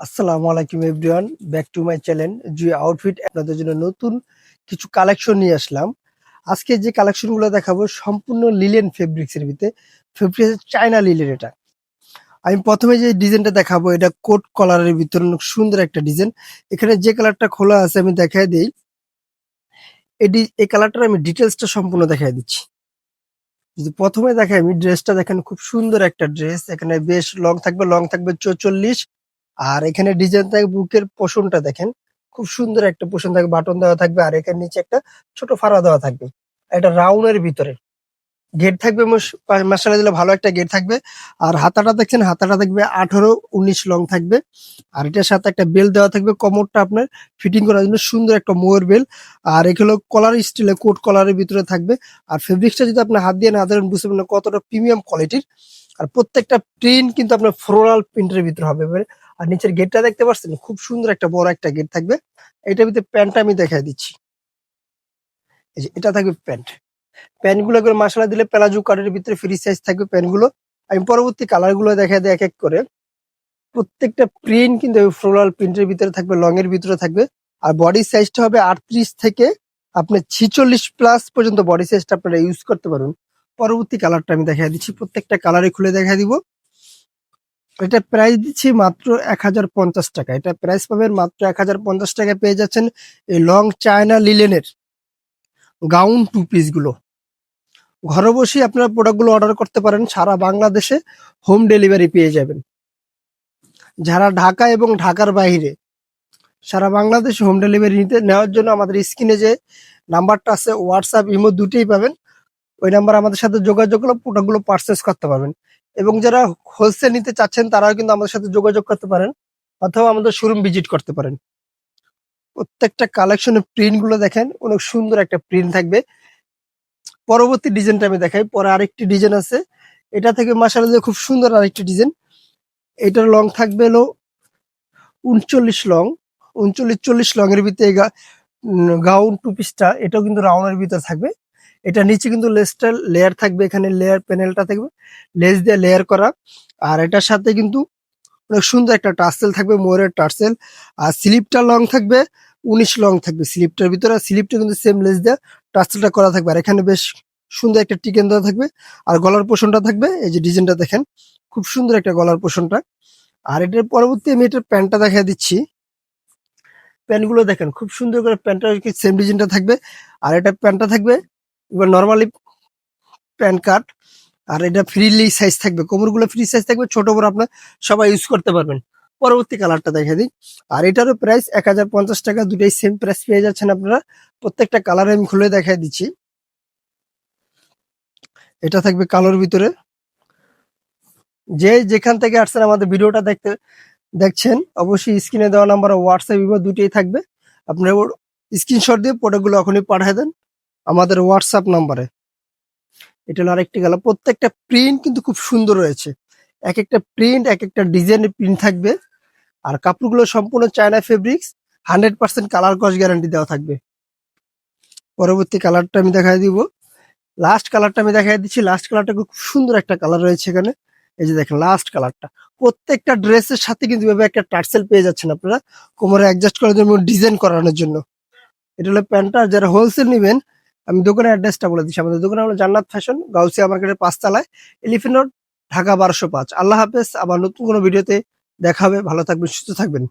আসসালামু আলাইকুম everyone, back to my channel Jui outfit. আপনাদের জন্য নতুন কিছু কালেকশন নিয়ে আসলাম। আজকে যে কালেকশনগুলো দেখাবো সম্পূর্ণ লিলেন ফেব্রিক্সের ভিতরে। ফেব্রিক্স চায়না লিলেন এটা। আমি প্রথমে যে ডিজাইনটা দেখাবো, এটা কোট কলারের ভিতরে অনেক সুন্দর একটা ডিজাইন। এখানে যে কালারটা খোলা আছে আমি দেখাই দিই। এটি এই কালারটার আমি ডিটেলসটা সম্পূর্ণ দেখাই দিচ্ছি। যদি প্রথমে দেখাই আমি, ড্রেসটা দেখেন খুব সুন্দর একটা ড্রেস। এখানে বেশ লং থাকবে লং থাকবে চৌচল্লিশ। আর এখানে ডিজাইন থাকবে বুকের পোষণটা দেখেন। খুব সুন্দর একটা পোষণ থাকবে বাটন দেওয়া থাকবে, আর এখানে নিচে একটা ছোট ফাড়া দেওয়া থাকবে। এটা রাউন্ডের ভিতরে। গেট থাকবে মশলা দিলে ভালো একটা গেট থাকবে। আর হাতাটা দেখছেন, হাতাটা থাকবে আঠারো, উনিশ লং থাকবে। আর এটার সাথে একটা বেল দেওয়া থাকবে, কমরটা আপনার ফিটিং করার জন্য সুন্দর একটা মোয়ের বেল আর এগুলো কলার স্টিলে কোট কলারের ভিতরে থাকবে। আর ফেব্রিক্সটা যদি আপনি হাত দিয়ে না ধরেন, বুঝতে পারবেন না কতটা প্রিমিয়াম কোয়ালিটির আর প্রত্যেকটা প্রিন্ট কিন্তু আপনার ফ্লোরাল প্রিন্টের ভিতরে হবে। এবারে আর নিচের গেটটা দেখতে পাচ্ছেন খুব সুন্দর একটা বড় একটা গেট থাকবে। এটার ভিতরে প্যান্টটা আমি দেখাই দিচ্ছি। এই যে, এটা থাকবে প্যান্ট। প্যান্টগুলো করে মশলা দিলে প্লাজো কাটের ভিতরে ফ্রি সাইজ থাকবে প্যান্টগুলো আমি পরবর্তী কালারগুলো দেখা দিই এক এক করে। প্রত্যেকটা প্রিন্ট কিন্তু ফ্লোরাল প্রিন্টের ভিতরে থাকবে লং এর ভিতরে থাকবে। আর বডি সাইজটা হবে আটত্রিশ থেকে আপনি ছিচল্লিশ প্লাস পর্যন্ত বডি সাইজটা আপনারা ইউজ করতে পারবেন। পরবর্তী কালারটা আমি দেখা দিচ্ছি। প্রত্যেকটা কালারে খুলে দেখা দিব। এটা প্রাইস দিচ্ছি মাত্র এক হাজার পঞ্চাশ টাকা। এটা প্রাইস পাবেন মাত্র এক হাজার পঞ্চাশ টাকা পেয়ে যাচ্ছেন এই লং চায়না লিলেনের গাউন টু পিসগুলো। ঘরে বসেই আপনারা প্রোডাক্টগুলো অর্ডার করতে পারেন, সারা বাংলাদেশে হোম ডেলিভারি পেয়ে যাবেন। যারা ঢাকা এবং ঢাকার বাইরে, সারা বাংলাদেশে হোম ডেলিভারি নিতে, নেওয়ার জন্য আমাদের স্ক্রিনে যে নাম্বারটা আছে হোয়াটসঅ্যাপ ইমো দুটোই পাবেন। ওই নাম্বার আমাদের সাথে যোগাযোগ করলে প্রোডাক্টগুলো পারচেস করতে পারবেন। এবং যারা হোলসেল নিতে চাচ্ছেন, তারাও কিন্তু আমাদের সাথে যোগাযোগ করতে পারেন অথবা আমাদের শোরুম ভিজিট করতে পারেন। প্রত্যেকটা কালেকশনের প্রিন্টগুলো দেখেন, অনেক সুন্দর একটা প্রিন্ট থাকবে। পরবর্তী ডিজাইনটা আমি দেখাই, পরে আরেকটি ডিজাইন আছে। এটা থেকে মাসাল খুব সুন্দর আরেকটি ডিজাইন এটার লং থাকবে হলো উনচল্লিশ লং উনচল্লিশ চল্লিশ লং এর ভিতরে গাউন টু পিসটা এটাও কিন্তু রাউন্ডের ভিতরে থাকবে। এটা নিচে কিন্তু লেসটার লেয়ার থাকবে, এখানে লেয়ার প্যানেলটা থাকবে লেস দিয়ে লেয়ার করা। আর এটার সাথে কিন্তু অনেক সুন্দর একটা টার্সেল থাকবে মোয়ের টার্সেল। আর স্লিপটা লং থাকবে, উনিশ লং থাকবে স্লিপটার ভিতরে। আর স্লিপটা কিন্তু সেম লেস দিয়ে টার্সেলটা করা থাকবে। আর এখানে বেশ সুন্দর একটা টিকেন দেওয়া থাকবে। আর গলার পোষণটা থাকবে, এই যে ডিজাইনটা দেখেন, খুব সুন্দর একটা গলার পোষণটা। আর এটার পরবর্তী আমি এটার প্যান্টটা দেখা দিচ্ছি। প্যান্টগুলো দেখেন, খুব সুন্দর করে প্যান্টটা সেম ডিজাইনটা থাকবে। আর এটা প্যান্টটা থাকবে এবার নর্মালি প্যান কার্ড আর এটা ফ্রিলি সাইজ থাকবে। কোমরগুলো ফ্রি সাইজ থাকবে, ছোট বড় আপনার সবাই ইউজ করতে পারবেন। পরবর্তী কালারটা দেখে দিই। আর এটারও প্রাইস এক হাজার পঞ্চাশ টাকা, দুটাই সেম প্রাইস পেয়ে যাচ্ছেন আপনারা। প্রত্যেকটা কালার আমি খুলে দেখাই দিচ্ছি। এটা থাকবে কালোর ভিতরে। যে যেখান থেকে আসছেন আমাদের ভিডিওটা দেখতে, দেখছেন, অবশ্যই স্ক্রিনে দেওয়া নাম্বার হোয়াটসঅ্যাপ ইমো দুটোই থাকবে। আপনারা স্ক্রিনশট দিয়ে প্রোডাক্টগুলো এখনই পাঠিয়ে দেন। আমাদের হোয়াটসঅ্যাপ নাম্বারে এটা হলো আরেকটি গেল। প্রত্যেকটা প্রিন্ট কিন্তু খুব সুন্দর রয়েছে। এক একটা প্রিন্ট এক একটা ডিজাইনের প্রিন্ট থাকবে। আর কাপড়গুলো সম্পূর্ণ China fabrics hundred percent colour কস গ্যারান্টি দেওয়া থাকবে। পরবর্তী কালারটা আমি দেখাই দিব। লাস্ট কালারটা আমি দেখাই দিচ্ছি। লাস্ট কালারটা খুব সুন্দর একটা কালার রয়েছে এখানে। এই যে দেখেন লাস্ট কালারটা প্রত্যেকটা ড্রেসের সাথে কিন্তু এভাবে একটা টার্সেল পেয়ে যাচ্ছেন আপনারা। কোমরে অ্যাডজাস্ট করার জন্য ডিজাইন করানোর জন্য। এটা হলো প্যান্টটা। যারা হোলসেল নেবেন আমি দোকানের অ্যাড্রেসটা বলে দিচ্ছি। আমাদের দোকানে হলো জান্নাত ফ্যাশন, গাউসিয়া মার্কেটের পাঁচতলায়, এলিফেন্ট ঢাকা বারোশো পাঁচ। আল্লাহ হাফেজ, আবার নতুন কোনো ভিডিওতে দেখা হবে ভালো থাকবেন, সুস্থ থাকবেন।